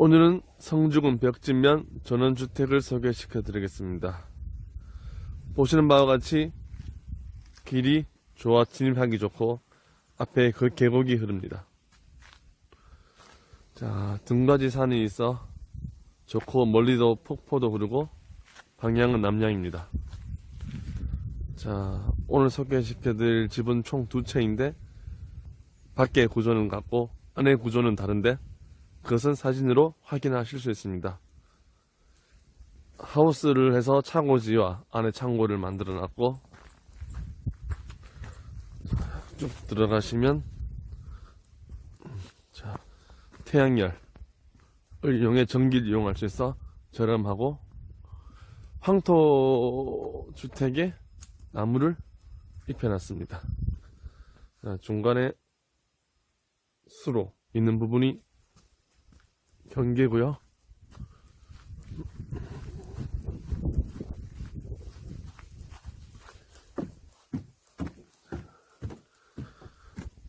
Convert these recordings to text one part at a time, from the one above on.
오늘은 성주군 벽진면 전원주택을 소개시켜 드리겠습니다. 보시는 바와 같이 길이 좋아 진입하기 좋고 앞에 그 계곡이 흐릅니다. 자, 등받이 산이 있어 좋고 멀리도 폭포도 흐르고 방향은 남향입니다. 자, 오늘 소개시켜 드릴 집은 총 두 채인데 밖에 구조는 같고 안에 구조는 다른데 그것은 사진으로 확인하실 수 있습니다. 하우스를 해서 창고지와 안에 창고를 만들어 놨고 쭉 들어가시면 자 태양열을 이용해 전기를 이용할 수 있어 저렴하고 황토 주택에 나무를 입혀놨습니다. 자, 중간에 수로 있는 부분이 경계고요.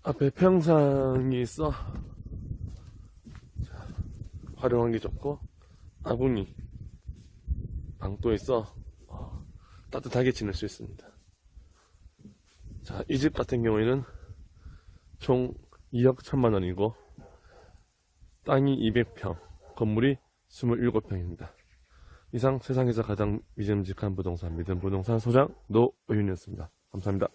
앞에 평상이 있어 자, 활용하기 좋고 아궁이 방도 있어 어, 따뜻하게 지낼 수 있습니다. 자, 이 집 같은 경우에는 총 2억 1천만 원이고 땅이 200평, 건물이 27평입니다. 이상 세상에서 가장 믿음직한 부동산 믿음 부동산 소장 노의윤이었습니다. 감사합니다.